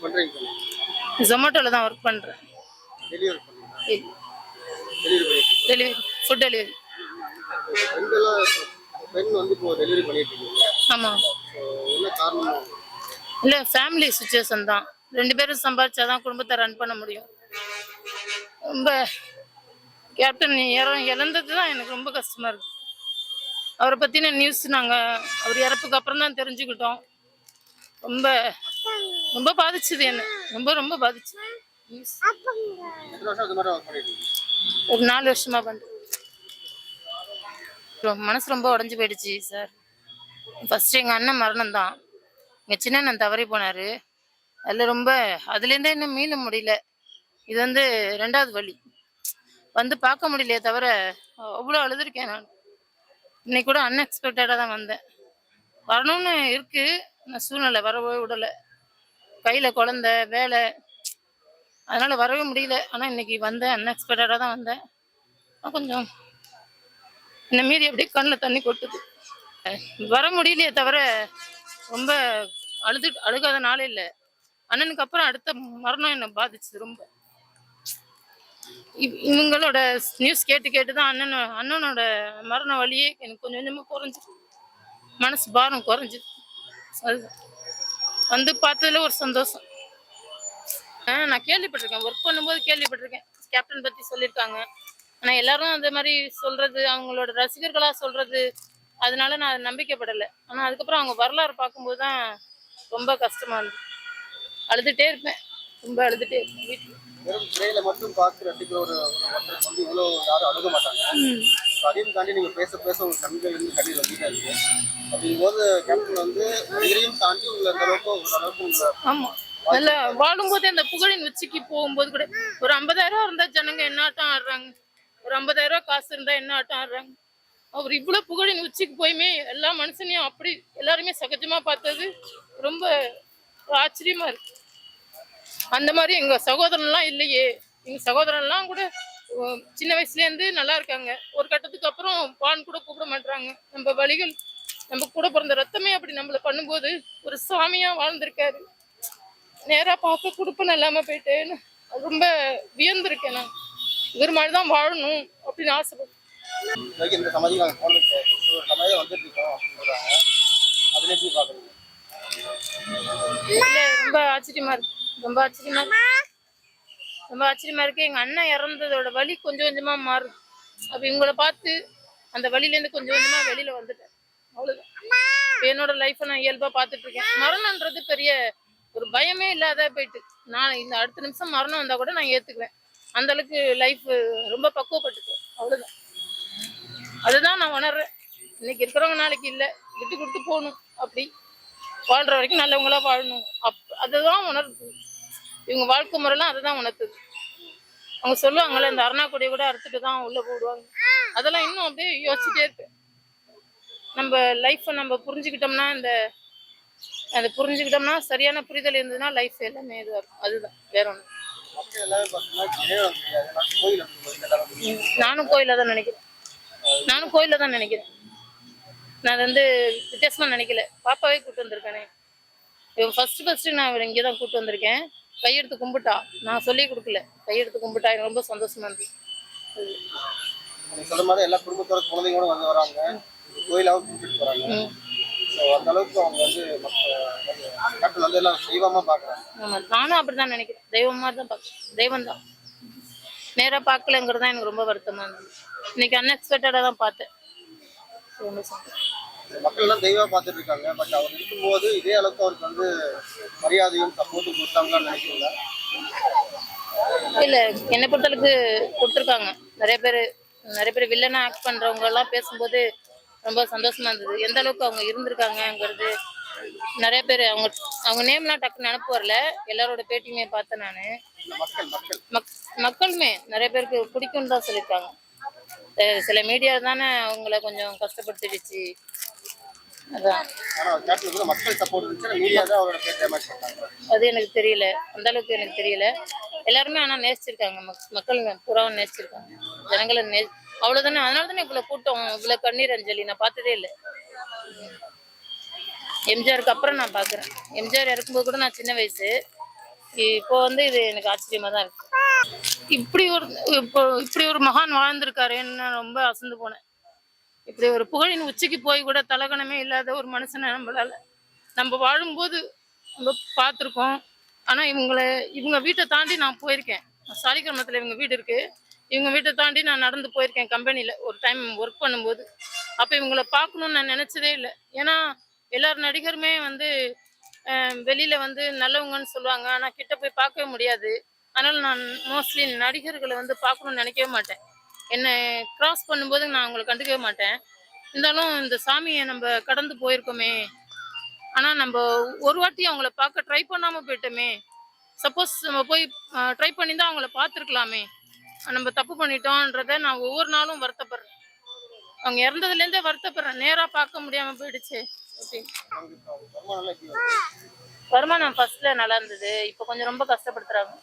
Work பண்றீங்க தானே? ஜொமேட்டோவில் தான் ஒர்க் பண்ணுறேன் டெலிவரி பண்ணுறீங்க டெலிவரி ஃபுட் டெலிவரி பெண் வந்து இப்போ டெலிவரி பண்ணிட்டு இருக்கீங்க. ஆமாம் என்ன காரணம்? இல்லை ஃபேமிலி சுச்சுவேஷன் தான். ரெண்டு பேரும் சம்பாதிச்சா தான் குடும்பத்தை ரன் பண்ண முடியும். ரொம்ப கேப்டன் இற இழந்தது தான் எனக்கு ரொம்ப கஷ்டமாக இருக்குது அவரை பற்றின நியூஸ் நாங்கள் அவர் இறப்புக்கு அப்புறம் தான் தெரிஞ்சுக்கிட்டோம். ரொம்ப ரொம்ப பாதிச்சது என்ன? ரொம்ப ரொம்ப பாதிச்சு. ஒரு நாலு வருஷமா பண்ணுறேன் மனசு ரொம்ப உடஞ்சி போயிடுச்சு சார் ஃபர்ஸ்ட் எங்கள் அண்ணன் மரணம் தான் எங்கள் சின்ன அண்ணன் தவறி போனார். அதில் ரொம்ப அதுலேருந்தே இன்னும் மீள முடியல. இது வந்து ரெண்டாவது வழி வந்து பார்க்க முடியலையே தவிர அவ்வளோ அழுதுருக்கேன் நான். இன்னைக்கு கூட அன்எக்ஸ்பெக்டடாக தான் வந்தேன். வரணும்னு இருக்கு. நான் சூழ்நிலை வரவே விடலை. கையில் குழந்த வேலை. அதனால வரவே முடியல. ஆனால் இன்னைக்கு வந்தேன். அன்எக்ஸ்பெக்டடாக தான் வந்தேன். கொஞ்சம் என்னை மீறி அப்படியே கண்ணில் தண்ணி கொட்டுது. வர முடியலையே தவிர ரொம்ப அழுது அழுகாத நாளே இல்லை. அண்ணனுக்கு அப்புறம் அடுத்த மரணம் என்னை பாதிச்சு ரொம்ப. இவ்- இவங்களோட நியூஸ் கேட்டு கேட்டு தான் அண்ணன் அண்ணனோட மரண வழியே எனக்கு கொஞ்சம் கொஞ்சமாக குறைஞ்சிது. மனசு பாரம் குறைஞ்சிது. அதுதான். வந்து பார்த்ததுல ஒரு சந்தோஷம். நான் கேள்விப்பட்டிருக்கேன். ஒர்க் பண்ணும்போது கேள்விப்பட்டிருக்கேன். கேப்டன் பற்றி சொல்லியிருக்காங்க ஆனால் எல்லாரும் அந்த மாதிரி சொல்றது அவங்களோட ரசிகர்களாக சொல்றது அதனால நான் நம்பிக்கைப்படலை. ஆனால் அதுக்கப்புறம் அவங்க வரலாறு பார்க்கும்போது தான் ரொம்ப கஷ்டமா இருந்தது. அழுதுகிட்டே இருப்பேன். ரொம்ப அழுதுகிட்டே இருப்பேன் வீட்டில். வெறும் மட்டும் பார்த்து ரசிக்கிற ஒரு ஒரு ஒருத்தருக்கு வந்து இவ்வளோ யாரும் அழுக மாட்டாங்க. அதையும் தாண்டி நீங்கள் பேச பேச உங்கள் கண்கள் வந்து கண்ணீர் வந்துட்டே இருக்கு. அப்படிங்கும்போது கேப்டன் வந்து உயிரையும் தாண்டி உங்களை அந்த அளவுக்கு ஒரு அளவுக்கு உங்களை ஆமா. நல்லா வாழும்போது அந்த புகழின் உச்சிக்கு போகும்போது கூட ஒரு ஐம்பதாயிரம் ரூபா இருந்தா ஜனங்க என்ன ஆட்டம் ஆடுறாங்க? ஒரு ஐம்பதாயிரம் ரூபா காசு இருந்தா என்ன ஆட்டம் ஆடுறாங்க? அவர் இவ்வளவு புகழின் உச்சிக்கு போயுமே எல்லா மனுஷனையும் அப்படி எல்லாருமே சகஜமா பார்த்தது ரொம்ப ஆச்சரியமா இருக்கு. அந்த மாதிரி எங்க சகோதரன்லாம் இல்லையே. எங்க சகோதரன்லாம் கூட சின்ன வயசுல இருந்து நல்லா இருக்காங்க ஒரு கட்டத்துக்கு அப்புறம் பான் கூட கூப்பிட மாட்டாங்க நம்ம வழிகள் நம்ம கூட பிறந்த ரத்தமே அப்படி நம்மள பண்ணும்போது ஒரு சாமியா வாழ்ந்திருக்காரு. நேரா பார்க்க குடுப்பம் இல்லாம போயிட்டேன்னு ரொம்ப வியந்திருக்கேன் நான். இவர் மாதிரி தான் வாழணும் அப்படின்னு ஆசைப்பட்டேன். இந்த சமாதிக்கு நாங்கள் ஒரு வந்துட்டு இருக்கோம் அதில் எப்படி பார்க்குறீங்க ரொம்ப ஆச்சரியமா இருக்கு. ரொம்ப ஆச்சரியமா இருக்கு. ரொம்ப ஆச்சரியமா இருக்கு. எங்க அண்ணன் இறந்ததோட வலி கொஞ்சம் கொஞ்சமா மாறும் அப்ப இவங்கள பார்த்து அந்த வழியிலேருந்து கொஞ்சம் கொஞ்சமா வெளியில வந்துட்டேன். அவ்வளவுதான். என்னோட லைஃப்பை நான் இயல்பா பார்த்துட்டு இருக்கேன். மரணம்ன்றது பெரிய ஒரு பயமே இல்லாத போயிட்டு. நான் இந்த அடுத்த நிமிஷம் மரணம் வந்தா கூட நான் ஏத்துக்குவேன். அந்த அளவுக்கு லைஃப் ரொம்ப பக்குவப்பட்டுட்டு அவ்வளவுதான். அதுதான் நான் உணர்றேன். இன்னைக்கு இருக்கிறவங்க நாளைக்கு இல்லை. விட்டு கொடுத்து போகணும். அப்படி வாழ்ற வரைக்கும் நல்லவங்களா வாழணும். அப் அதுதான் உணர்வு. இவங்க வாழ்க்கை முறைலாம் அதுதான் உணர்த்துது. அவங்க சொல்லுவாங்கல்ல இந்த அருணா கூட அறுத்துட்டு தான் உள்ள போடுவாங்க. அதெல்லாம் இன்னும் அப்படியே யோசிச்சுட்டே இருப்பேன் நம்ம லைஃப்பை நம்ம புரிஞ்சுக்கிட்டோம்னா இந்த அதை புரிஞ்சுக்கிட்டோம்னா சரியான புரிதல் இருந்ததுன்னா லைஃப் எல்லாமே இதுவாக இருக்கும். அதுதான். வேற ஒன்று நானும் கோயில தான் நினைக்கிறேன். நானும் கோயில தான் நினைக்கிறேன். நான் வந்து வித்தியாசமா நினைக்கல. பாப்பாவே கூட்டு வந்திருக்கானே. இவன் ஃபர்ஸ்ட் ஃபர்ஸ்ட் நான் இவரை இங்கே தான் கூட்டு வந்திருக்கேன். கையெடுத்து கும்பிட்டா. நான் சொல்லி கொடுக்கல. கையெடுத்து கும்பிட்டா எனக்கு ரொம்ப சந்தோஷமா இருந்துச்சு சொல்ற மாதிரி எல்லா குடும்பத்தோட குழந்தைங்களோட வந்து வராங்க. கோயிலாவும் கூப்பிட்டு ம். ஸோ அந்த அளவுக்கு அவங்க வந்து கேப்டன் வந்து எல்லாம் தெய்வமா பார்க்குறாங்க ஆமா நானும் அப்படிதான் நினைக்கிறேன். தெய்வம் மாதிரி தான் பார்க்குறேன் தெய்வம் தான். நேராக பார்க்கலங்கிறது தான் எனக்கு ரொம்ப வருத்தமா இருந்தது. இன்னைக்கு அன்எக்ஸ்பெக்டடாக தான் பார்த்தேன். ரொம்ப சந்தோஷம். மக்கள் எல்லாம் தெய்வமா பார்த்துட்டு இருக்காங்க பட் அவர் இருக்கும்போது இதே அளவுக்கு அவருக்கு வந்து மரியாதையும் சப்போர்ட்டும் கொடுத்தாங்கன்னு நினைக்கிறீங்களா இல்ல என்னை பொறுத்தளவுக்கு கொடுத்துருக்காங்க. நிறைய பேர் நிறைய பேர் வில்லனா ஆக்ட் பண்றவங்க எல்லாம் பேசும்போது ரொம்ப சந்தோஷமா இருந்தது. எந்த அளவுக்கு அவங்க இருந்திருக்காங்கங்கிறது நிறைய பேர் அவங்க அவங்க நேம்லாம் டக்குன்னு நினப்பு வரல. எல்லாரோட பேட்டியுமே பார்த்தேன் நான். மக்களுமே நிறைய பேருக்கு பிடிக்கும்னு தான் சொல்லியிருக்காங்க. சில மீடியா தானே அவங்கள கொஞ்சம் கஷ்டப்படுத்திடுச்சு. அது எனக்கு தெரியல. அந்த அளவுக்கு எனக்கு தெரியல. எல்லாருமே ஆனா நேசிச்சிருக்காங்க. மக்கள் புறாவும் நேசிச்சிருக்காங்க. ஜனங்களை நே அவ்வளவுதானே? அதனால தானே இவ்வளவு கூட்டம் இவ்வளவு கண்ணீர் அஞ்சலி? நான் பார்த்ததே இல்லை. எம்ஜிஆருக்கு அப்புறம் நான் பார்க்குறேன். எம்ஜிஆர் இறக்கும்போது கூட நான் சின்ன வயசு. இப்போ வந்து இது எனக்கு ஆச்சரியமா தான் இருக்கு. இப்படி ஒரு இப்போ இப்படி ஒரு மகான் வாழ்ந்திருக்காருன்னு நான் ரொம்ப அசந்து போனேன். இப்படி ஒரு புகழின் உச்சிக்கு போய் கூட தலகணமே இல்லாத ஒரு மனுஷனை நம்மளால நம்ம வாழும்போது நம்ம பார்த்துருக்கோம். ஆனால் இவங்களை இவங்க வீட்டை தாண்டி நான் போயிருக்கேன். சாலிகிராமத்தில் இவங்க வீடு இருக்கு. இவங்க வீட்டை தாண்டி நான் நடந்து போயிருக்கேன் கம்பெனியில் ஒரு டைம் ஒர்க் பண்ணும்போது. அப்போ இவங்கள பார்க்கணும்னு நான் நினச்சதே இல்லை. ஏன்னா எல்லார் நடிகருமே வந்து வெளியில் வெளியில வந்து நல்லவங்கன்னு சொல்லுவாங்க. ஆனால் கிட்ட போய் பார்க்கவே முடியாது. அதனால நான் மோஸ்ட்லி நடிகர்களை வந்து பார்க்கணும்னு நினைக்கவே மாட்டேன். என்னை கிராஸ் பண்ணும்போது நான் அவங்களை கண்டுக்கவே மாட்டேன். இருந்தாலும் இந்த சாமியை நம்ம கடந்து போயிருக்கோமே. ஆனால் நம்ம ஒரு வாட்டி அவங்கள பார்க்க ட்ரை பண்ணாமல் போயிட்டோமே. சப்போஸ் நம்ம போய் ட்ரை பண்ணி தான் அவங்கள பார்த்துருக்கலாமே. நம்ம தப்பு பண்ணிட்டோன்றத நான் ஒவ்வொரு நாளும் வருத்தப்படுறேன். அவங்க இறந்ததுலேருந்தே வருத்தப்படுறேன். நேராக பார்க்க முடியாமல் போயிடுச்சு. ஓகே வருமானம் ஃபர்ஸ்ட்ல நல்லா இருந்தது. இப்போ கொஞ்சம் ரொம்ப கஷ்டப்படுத்துறாங்க.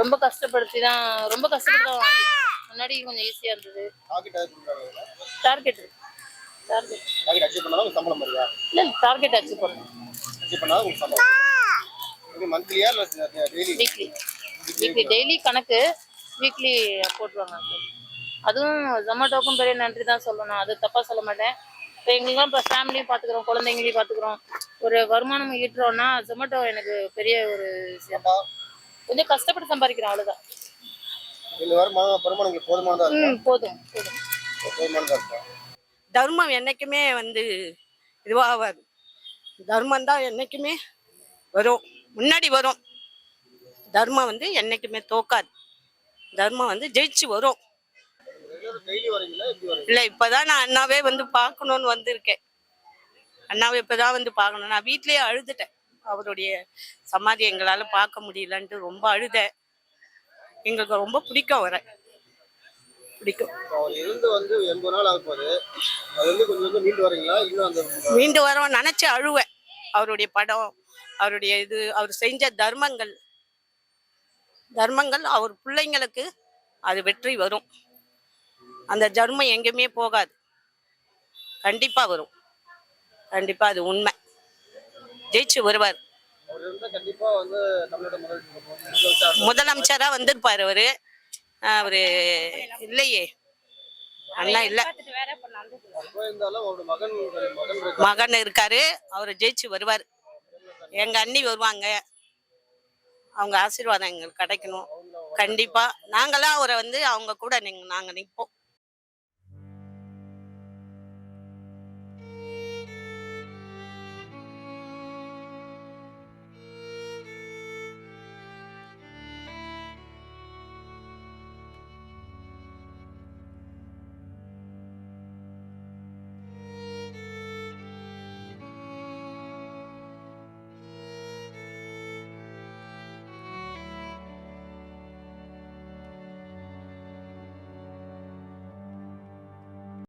ரொம்ப கஷ்டப்படுத்தி தான் ரொம்ப கஷ்டப்பட்டு தான் வாங்கி முன்னாடி கொஞ்சம் ஈஸியாக இருந்தது. டார்கெட் டார்கெட் அச்சீவ் பண்ணாலும் உங்களுக்கு சம்பளம் வருதா? இல்லை டார்கெட் அச்சீவ் பண்ணணும் அச்சீவ் பண்ணாலும் உங்களுக்கு சம்பளம் இது மந்த்லியா இல்லை டெய்லி வீக்லி வீக்லி டெய்லி கணக்கு வீக்லி போட்டுருவாங்க அதுவும் ஜொமேட்டோக்கும் பெரிய நன்றி தான் சொல்லணும். அது தப்பாக சொல்ல மாட்டேன். இப்போ எங்களுக்கும் இப்போ ஃபேமிலியும் பார்த்துக்குறோம் குழந்தைங்களையும் பார்த்துக்குறோம் ஒரு வருமானம் ஈட்டுறோம்னா ஜொமேட்டோ எனக்கு பெரிய ஒரு கொஞ்சம் கஷ்டப்பட்டு சம்பாதிக்கிறோம் அவ்வளோதான் இந்த வருமானம் வருமானம் உங்களுக்கு போதுமானதா இருக்கா? ம் போதும் போதும். போதுமானதா இருக்கா? தர்மம் என்னைக்குமே வந்து இதுவாகாது. தர்மம் தான் என்னைக்குமே வரும். முன்னாடி வரும். தர்மம் வந்து என்னைக்குமே தோக்காது. தர்மம் வந்து ஜெயிச்சு வரும். இல்லை இப்போதான் நான் அண்ணாவே வந்து பார்க்கணுன்னு வந்திருக்கேன். அண்ணாவை இப்போதான் வந்து பார்க்கணும். நான் வீட்லயே அழுதுட்டேன். அவருடைய சமாதி எங்களால் பார்க்க முடியலன்ட்டு ரொம்ப அழுதேன். எங்களுக்கு ரொம்ப பிடிக்கும் அவரை. பிடிக்கும். மீண்டு வரோம் நினைச்சு அழுவேன். அவருடைய படம் அவருடைய இது அவர் செஞ்ச தர்மங்கள். தர்மங்கள் அவர் பிள்ளைங்களுக்கு அது வெற்றி வரும். அந்த தர்மம் எங்கேயுமே போகாது. கண்டிப்பா வரும். கண்டிப்பா அது உண்மை. ஜெயிச்சு வருவார். முதலமைச்சர் வந்திருப்பாரு அவரு. அவரு இல்லையே. அண்ணா இல்ல. மகன் இருக்காரு. அவர் ஜெயிச்சு வருவார். எங்க அண்ணி வருவாங்க. அவங்க ஆசீர்வாதம் எங்களுக்கு கிடைக்கணும். கண்டிப்பா. நாங்களாம் அவரை வந்து அவங்க கூட நாங்க நிற்போம்